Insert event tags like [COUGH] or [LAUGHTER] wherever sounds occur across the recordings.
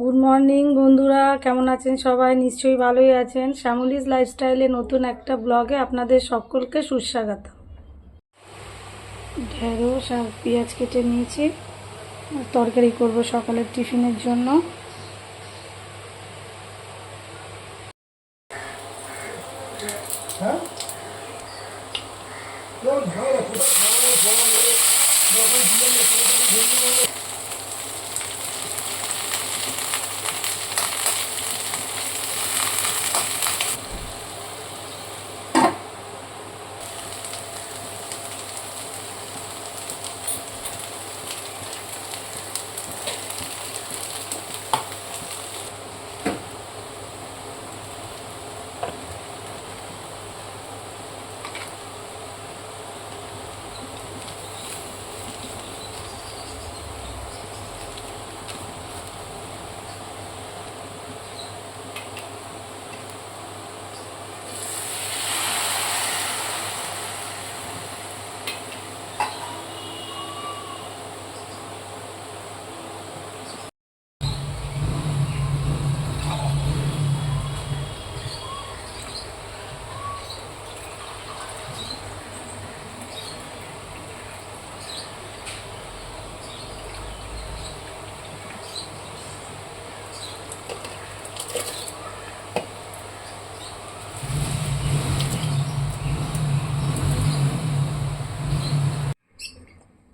Good morning বন্ধুরা। কেমন আছেন সবাই? নিশ্চয়ই ভালোই আছেন। শ্যামলিজ লাইফস্টাইলে নতুন একটা ব্লগে আপনাদের সকলকে সুস্বাগত। ঢেঁড়স আর পেঁয়াজ কেটে নিয়েছি। তরকারি করব সকালের টিফিনের জন্য।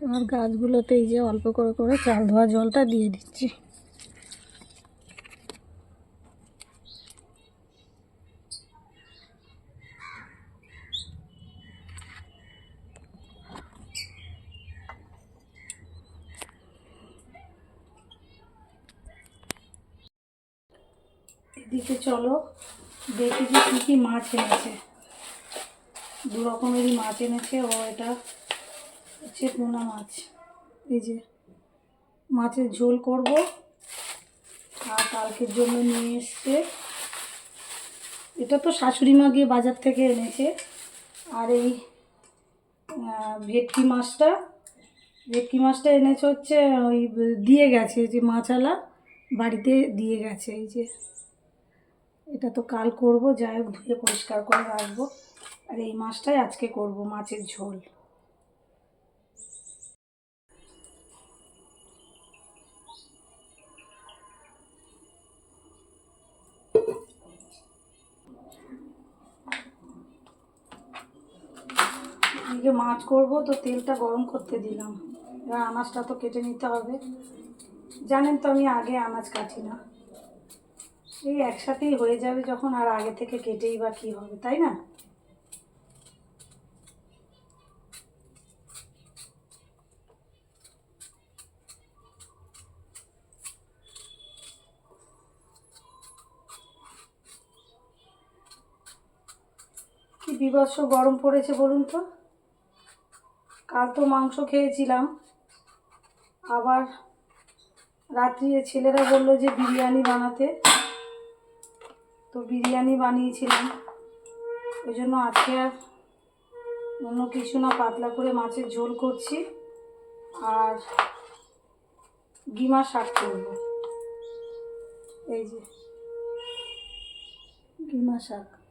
আমার গাছগুলোতে এই যে অল্প করে করে চাল ধোয়া জলটা দিয়ে দিচ্ছি। এদিকে চলো, দেখি যে কী কী মাছ এনেছে। দু রকমেরই মাছ এনেছে, ও এটা হচ্ছে পোনা মাছ। এই যে মাছের ঝোল করব। আর কালকের জন্য নিয়ে এসছে। এটা তো শাশুড়ি মা গিয়ে বাজার থেকে এনেছে। আর এই ভেটকি মাছটা ভেটকি মাছটা এনেছে হচ্ছে ওই দিয়ে গেছে যে মাছালা বাড়িতে দিয়ে গেছে, এই যে। এটা তো কাল করব, যাই হোক ধুয়ে পরিষ্কার করে রাখব। আর এই মাছটাই আজকে করব, মাছের ঝোল। এদিকে মাছ করব, তো তেলটা গরম করতে দিলাম। এবার আনাজটা তো কেটে নিতে হবে। জানেন তো আমি আগে আনাজ কাটি না। এই একসাথেই হয়ে যাবে যখন, আর আগে থেকে কেটেই বা কী হবে, তাই না? কি বিভৎস গরম পড়েছে বলুন তো। কাল তো মাংস খেয়েছিলাম। আবার রাত্রি ছেলেরা বলল যে বিরিয়ানি বানাতে। তো বিরিয়ানি বানিয়েছিলাম। ওই জন্য আজকে আর অন্য কিছু না, পাতলা করে মাছের ঝোল করছি। আর গিমা শাক করব। এই যে গিমা শাক।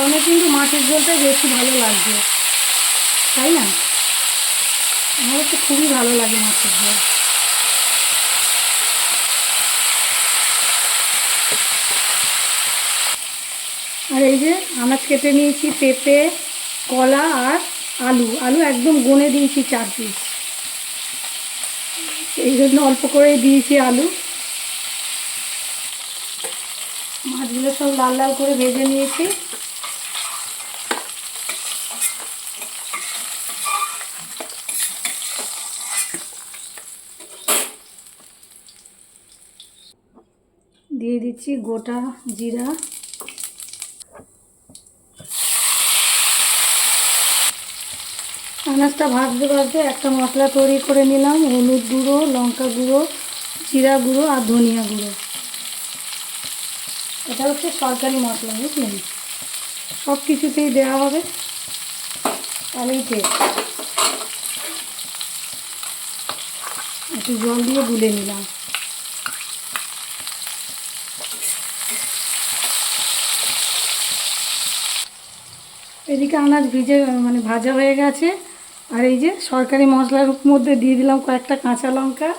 গরমে কিন্তু মাছের জলটাই বেশি ভালো লাগবে। তাই না? আমার তো খুবই ভালো লাগে মাছের জল আর এই যে আনাজ কেটে নিয়েছি, পেঁপে, কলা আর আলু। আলু একদম গনে দিয়েছি চার পিস। এই জন্য অল্প করেই দিয়েছি আলু। মাছগুলো সব লাল লাল করে ভেজে নিয়েছি। দিচ্ছি গোটা জিরা। আনাজটা ভাজতে ভাজতে একটা মশলা তৈরি করে নিলাম, হলুদ গুঁড়ো, লঙ্কা গুঁড়ো, জিরা গুঁড়ো আর ধনিয়া গুঁড়ো। এটা হচ্ছে সরকারি মশলা, বুঝলেন? সব কিছুতেই দেওয়া হবে তাহলেই টেস্ট একটু জল দিয়ে গুলে নিলাম। এদিকে আনাজ ভিজে মানে ভাজা হয়ে গেছে। আর এই যে সরকারি মশলার মধ্যে দিয়ে দিলাম কয়েকটা কাঁচা লঙ্কা।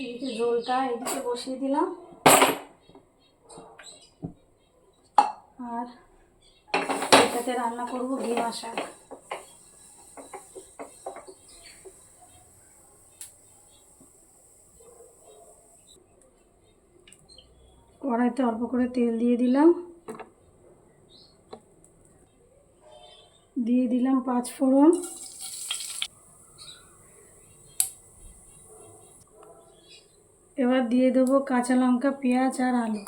এদিকে ঝোলটা এদিকে বসিয়ে দিলাম। আর এটাতে রান্না করব ঘিমা শাক কড়াইতে অল্প করে তেল দিয়ে দিলাম। দিয়ে দিলাম পাঁচ ফোড়ন। এবার দিয়ে দেবো কাঁচা লঙ্কা, পেঁয়াজ আর আলু।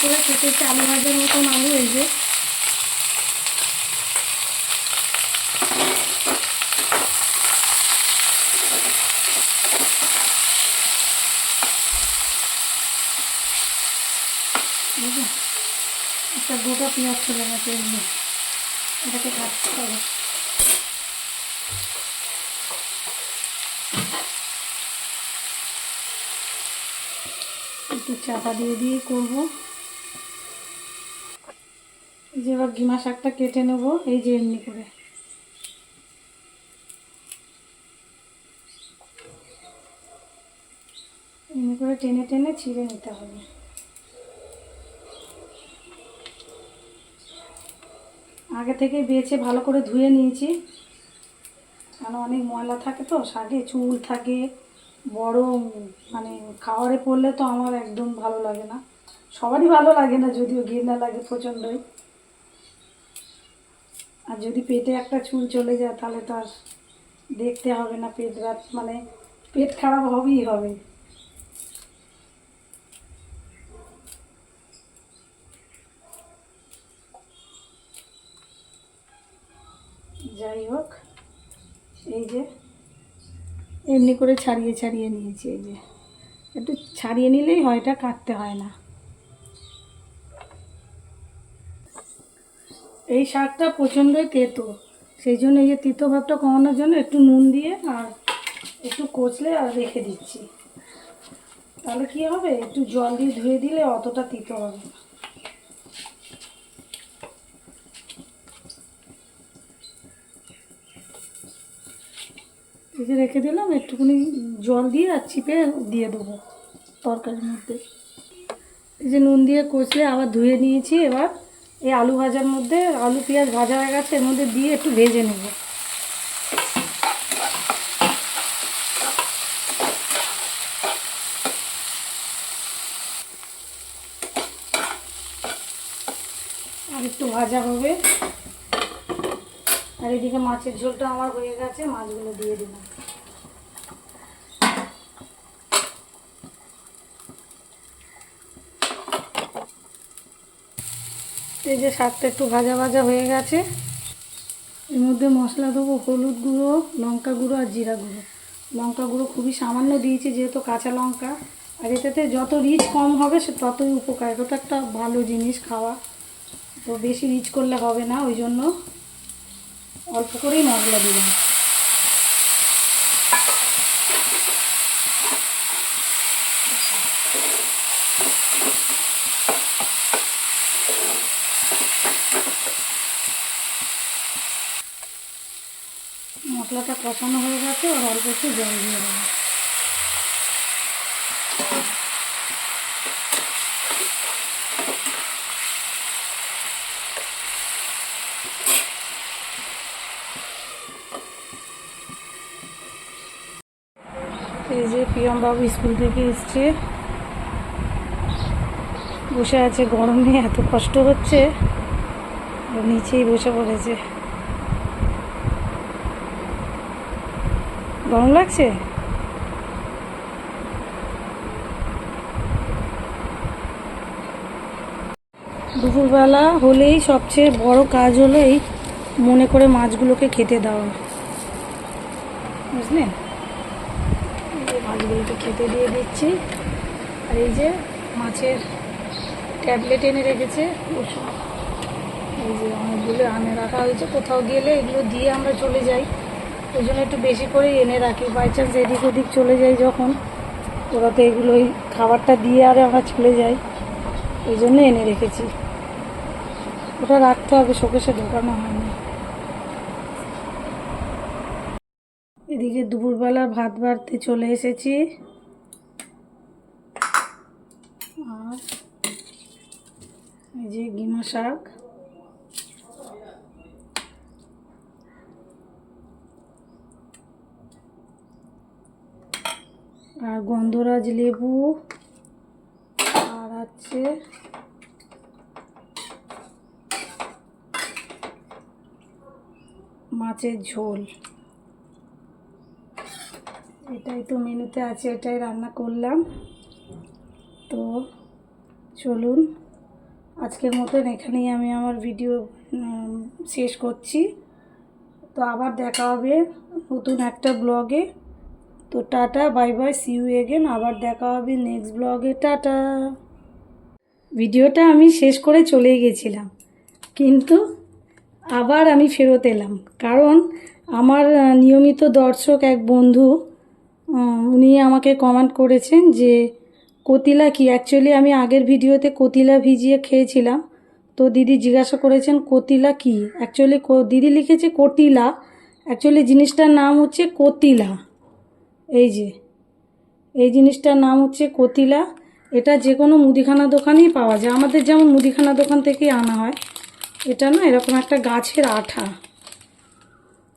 করে কেটেছি আলু ভাজার মতন আলু এই যে বুঝলেন একটা গোটা পেঁয়াজ চলে গেছে এমনি এটাকে কাটতে হবে। একটু চাপা দিয়ে দিয়ে করব। এই যে এবার ঘিমা শাকটা কেটে নেব, এই যে এমনি করে। এমনি করে টেনে টেনে ছিঁড়ে নিতে হবে। আগে থেকে বেছে ভালো করে ধুয়ে নিয়েছি। কারণ অনেক ময়লা থাকে তো, শাকে চুল থাকে, বড় মানে খাওয়ারে পড়লে তো আমার একদম ভালো লাগে না। সবারই ভালো লাগে না, যদিও ঘৃণা লাগে প্রচণ্ডই। আর যদি পেটে একটা চুল চলে যায়, তাহলে তো আর দেখতে হবে না, পেট রাত মানে পেট খারাপ হবেই হবে। যাই হোক, এই যে এমনি করে ছাড়িয়ে ছাড়িয়ে নিয়েছি, এই যে। একটু ছাড়িয়ে নিলেই হয়, এটা কাটতে হয় না। এই শাকটা প্রচণ্ডই তেতো, সেই জন্য এই যে তিতো ভাবটা কমানোর জন্য একটু নুন দিয়ে আর একটু কচলে আর রেখে দিচ্ছি। তাহলে কি হবে? একটু জল দিয়ে ধুয়ে দিলে অতটা তিতো হবে না। যে রেখে দিলাম, একটুখানি জল দিয়ে আর চিপে দিয়ে দেবো তরকারির মধ্যে। এই যে নুন দিয়ে কষলে আবার ধুয়ে নিয়েছি, এবার এই আলু ভাজার মধ্যে, আলু, পেঁয়াজ ভাজা হয়ে গেছে, এর মধ্যে দিয়ে একটু ভেজে নেব। আর একটু ভাজা হবে। আর এদিকে মাছের ঝোলটা আমার হয়ে গেছে, মাছগুলো দিয়ে দিলাম। এই যে শাকটা একটু ভাজা ভাজা হয়ে গেছে। এর মধ্যে মশলা দেবো, হলুদ গুঁড়ো, লঙ্কা গুঁড়ো আর জিরা গুঁড়ো। লঙ্কা গুঁড়ো খুবই সামান্য দিয়েছি, যেহেতু কাঁচা লঙ্কা। আর এটাতে যত রিচ কম হবে, সে ততই উপকার। এটা একটা ভালো জিনিস খাওয়া। তো বেশি রিচ করলে হবে না, ওই জন্য অল্প করেই মশলা দিলাম। মশলাটা কষানো হয়ে গেছে, আর অল্প একটু জল দিয়ে দেবো। এই যে প্রিয়ম বাবু স্কুল থেকে এসছে। বসে আছে, গরমে এত কষ্ট হচ্ছে। নিচেই বসে পড়েছে। গরম লাগছে? দুপুরবেলা হলেই সবচেয়ে বড় কাজ হলো এই মনে করে মাছগুলোকে খেতে দেওয়া। বুঝলেন মাছগুলোকে খেতে দিয়ে দিচ্ছি। আর এই যে মাছের ট্যাবলেট এনে রেখেছে ওষুধ এই যে অনেকগুলো আনে রাখা হয়েছে, কোথাও গেলে এগুলো দিয়ে আমরা চলে যাই। ওই জন্য একটু বেশি করে এনে রাখি। বাই চান্স এদিক ওদিক চলে যাই যখন ওরা তো এগুলো ওই খাবারটা দিয়ে আর আমরা চলে যাই। ওই জন্য এনে রেখেছি। ওটা রাখতে হবে শোকেশে ঢোকানো হয়নি। এদিকে দুপুরবেলা ভাত বাড়তে চলে এসেছি। আর এই যে গিমা শাক। আর গন্ধরাজ লেবু, আর আছে মাছের ঝোল। এটাই তো মেনুতে আছে, এটাই রান্না করলাম। তো চলুন, আজকের মতন এখানেই আমি আমার ভিডিও শেষ করছি। তো আবার দেখা হবে নতুন একটা ব্লগে। তো tata, bye bye see you again আবার দেখা হবে নেক্সট ব্লগে টাটা। ভিডিওটা আমি শেষ করে চলে গেছিলাম, কিন্তু আবার আমি ফেরত এলাম, কারণ আমার নিয়মিত দর্শক এক বন্ধু উনি আমাকে কমেন্ট করেছেন যে, কতিলা কি? অ্যাকচুয়ালি আমি আগের ভিডিওতে কতিলা ভিজিয়ে খেয়েছিলাম, তো দিদি জিজ্ঞাসা করেছেন, কতিলা কি? অ্যাকচুয়ালি দিদি লিখেছে কটিলা অ্যাকচুয়ালি জিনিসটার নাম হচ্ছে কতিলা। এই যে, এই জিনিসটার নাম হচ্ছে কতিলা। এটা যে কোনো মুদিখানা দোকানেই পাওয়া যায়। আমাদের যেমন মুদিখানা দোকান থেকেই আনা হয়। এটা না এরকম একটা গাছের আঠা।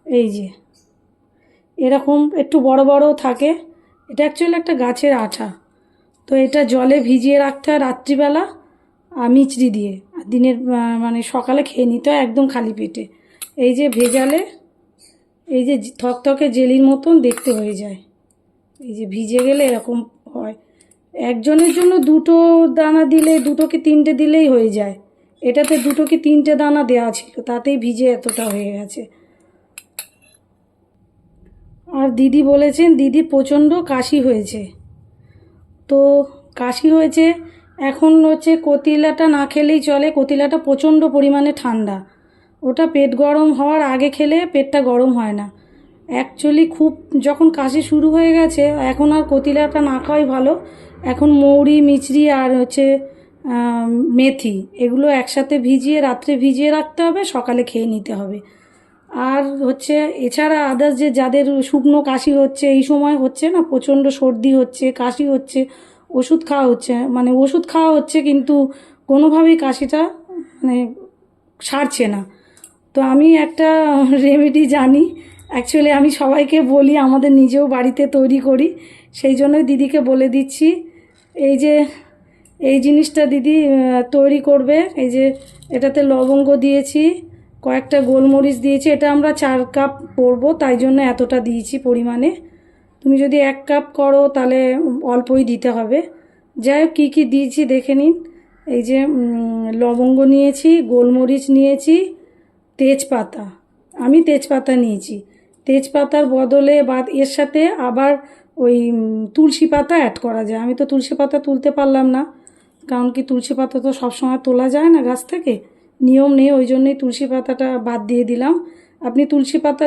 এই যে, এরকম একটু বড় বড় থাকে। এটা অ্যাকচুয়ালি একটা গাছের আঠা। তো এটা জলে ভিজিয়ে রাখতে হয় রাত্রিবেলা আর মিচড়ি দিয়ে। দিনের মানে সকালে খেয়ে নিতে হয় একদম খালি পেটে। এই যে ভেজালে, এই যে থকথকে জেলির মতন দেখতে হয়ে যায়। এই যে ভিজে গেলে এরকম হয়। একজনের জন্য দুটো দানা দিলে দুটো কি তিনটে দিলেই হয়ে যায়। এটাতে দুটো কি তিনটে দানা দেওয়া ছিল, তাতেই ভিজে এতটা হয়ে গেছে। আর দিদি বলেছেন, দিদি প্রচণ্ড কাশি হয়েছে। তো কাশি হয়েছে, এখন হচ্ছে কতিলাটা না খেলেই চলে। কতিলাটা প্রচণ্ড পরিমাণে ঠান্ডা। ওটা পেট গরম হওয়ার আগে খেলে পেটটা গরম হয় না। অ্যাকচুয়ালি খুব যখন কাশি শুরু হয়ে গেছে, এখন আর কতিলাটা না খাওয়াই ভালো। এখন মৌরি মিচড়ি আর হচ্ছে মেথি, এগুলো একসাথে ভিজিয়ে, রাত্রে ভিজিয়ে রাখতে হবে, সকালে খেয়ে নিতে হবে। আর হচ্ছে, এছাড়া আদার্স যে যাদের শুকনো কাশি হচ্ছে, এই সময় হচ্ছে না, প্রচণ্ড সর্দি হচ্ছে, কাশি হচ্ছে, ওষুধ খাওয়া হচ্ছে। মানে ওষুধ খাওয়া হচ্ছে, কিন্তু কোনোভাবেই কাশিটা মানে সারছে না। তো আমি একটা [LAUGHS] রেমেডি জানি অ্যাকচুয়ালি আমি সবাইকে বলি, আমাদের নিজেও বাড়িতে তৈরি করি। সেই জন্যই দিদিকে বলে দিচ্ছি, এই যে, এই জিনিসটা দিদি তৈরি করবে, এই যে, এটাতে লবঙ্গ দিয়েছি, কয়েকটা গোলমরিচ দিয়েছি, এটা আমরা চার কাপ পরবো তাই জন্য এতটা দিয়েছি পরিমাণে। তুমি যদি এক কাপ করো, তাহলে অল্পই দিতে হবে। যাই হোক, কী কী দিয়েছি দেখে নিন। এই যে লবঙ্গ নিয়েছি, গোলমরিচ নিয়েছি, তেজপাতা। আমি তেজপাতা নিয়েছি। তেজপাতার বদলে বা এর সাথে আবার ওই তুলসী পাতা অ্যাড করা যায়। আমি তো তুলসী পাতা তুলতে পারলাম না, কারণ কি তুলসী পাতা তো সবসময় তোলা যায় না গাছ থেকে। নিয়ম নেই, ওই জন্যই তুলসী পাতাটা বাদ দিয়ে দিলাম। আপনি তুলসী পাতা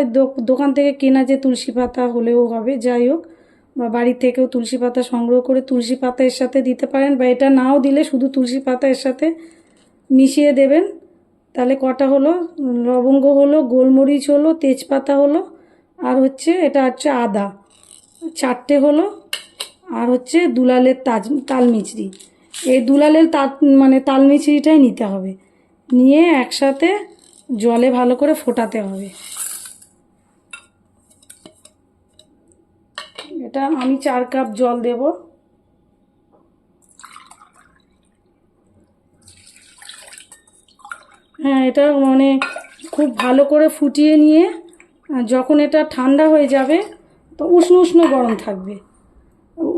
দোকান থেকে কেনা যে তুলসী পাতা হলেও হবে, যাই হোক, বা বাড়ি থেকেও তুলসী পাতা সংগ্রহ করে তুলসী পাতা এর সাথে দিতে পারেন, বা এটা নাও দিলে শুধু তুলসী পাতা এর সাথে মিশিয়ে দেবেন। তাহলে কটা হলো? লবঙ্গ হলো, গোলমরিচ হলো, তেজপাতা হলো আর হচ্ছে এটা হচ্ছে আদা। চারটে হলো, আর হচ্ছে দুলালের তাজ, তাল মিছরি। এই দুলালের তা মানে তাল মিছরিটাই নিতে হবে। নিয়ে একসাথে জলে ভালো করে ফোটাতে হবে। এটা আমি চার কাপ জল দেব। হ্যাঁ এটা মানে খুব ভালো করে ফুটিয়ে নিয়ে যখন এটা ঠান্ডা হয়ে যাবে, তো উষ্ণ উষ্ণ গরম থাকবে।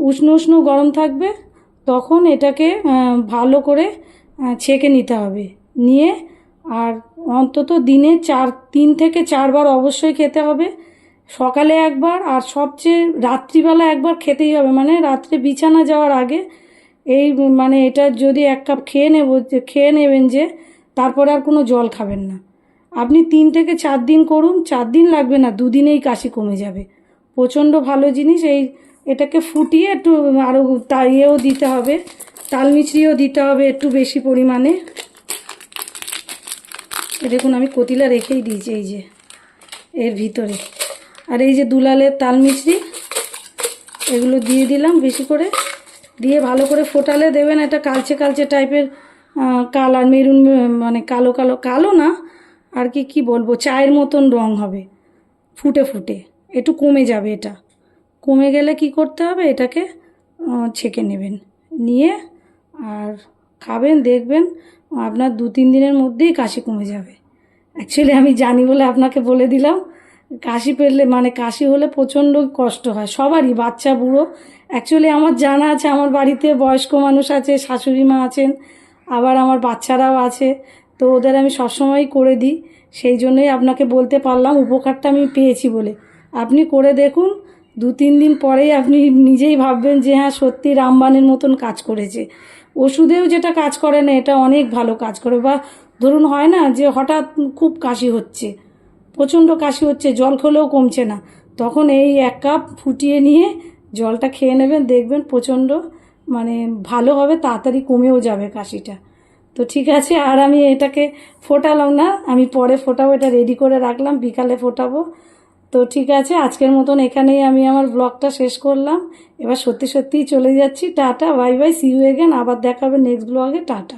উষ্ণ উষ্ণ গরম থাকবে, তখন এটাকে ভালো করে ছেঁকে নিতে হবে। নিয়ে আর অন্তত দিনে চার, তিন থেকে চারবার অবশ্যই খেতে হবে। সকালে একবার আর সবচেয়ে রাত্রিবেলা একবার খেতেই হবে। মানে রাত্রে বিছানা যাওয়ার আগে এই মানে এটা যদি এক কাপ খেয়ে নেব খেয়ে নেবেন যে, তারপরে আর কোনো জল খাবেন না। আপনি তিন থেকে চার দিন করুন, চার দিন লাগবে না, দুদিনেই কাশি কমে যাবে। প্রচণ্ড ভালো জিনিস, এই এটাকে ফুটিয়ে একটু আরও ইয়েও দিতে হবে, তাল মিছরিও দিতে হবে একটু বেশি পরিমাণে। দেখুন, আমি কতিলা রেখেই দিয়েছি, এই যে, এর ভিতরে। আর এই যে দুলালের তাল মিছরি, এগুলো দিয়ে দিলাম বেশি করে। দিয়ে ভালো করে ফোটালে দেবেন একটা কালচে কালচে টাইপের কালার মেরুন মানে কালো কালো কালো না আর কি কি বলব? চায়ের মতন রং হবে। ফুটে ফুটে। একটু কমে যাবে এটা। কমে গেলে কি করতে হবে? এটাকে ছেঁকে নেবেন। নিয়ে আর খাবেন, দেখবেন, আপনার দু তিন দিনের মধ্যেই কাশি কমে যাবে। অ্যাকচুয়ালি আমি জানি বলে আপনাকে বলে দিলাম। কাশি পেলে মানে কাশি হলে প্রচণ্ড কষ্ট হয়। সবারই, বাচ্চা, বুড়ো। অ্যাকচুয়ালি আমার জানা আছে, আমার বাড়িতে বয়স্ক মানুষ আছে, শাশুড়ি মা আছেন, আবার আমার বাচ্চারাও আছে। তো ওদের আমি সবসময়ই করে দিই। সেই জন্যই আপনাকে বলতে পারলাম, উপকারটা আমি পেয়েছি বলে। আপনি করে দেখুন, দু তিন দিন পরেই আপনি নিজেই ভাববেন যে হ্যাঁ সত্যি রামবানের মতন কাজ করেছে। ওষুধেও যেটা কাজ করে না, এটা অনেক ভালো কাজ করে। বা ধরুন হয় না যে হঠাৎ খুব কাশি হচ্ছে, প্রচণ্ড কাশি হচ্ছে, জল খেলেও কমছে না, তখন এই এক কাপ ফুটিয়ে নিয়ে জলটা খেয়ে নেবেন, দেখবেন প্রচণ্ড মানে ভালো হবে, তাড়াতাড়ি কমেও যাবে কাশিটা। তো ঠিক আছে, আর আমি এটাকে ফোটালাম না। আমি পরে ফোটাবো, এটা রেডি করে রাখলাম, বিকালে ফোটাবো। তো ঠিক আছে, আজকের মতন এখানেই আমি আমার ব্লগটা শেষ করলাম। এবার সত্যি সত্যিই চলে যাচ্ছি। Tata, bye bye see you again আবার দেখাবে নেক্সট ব্লগে টাটা।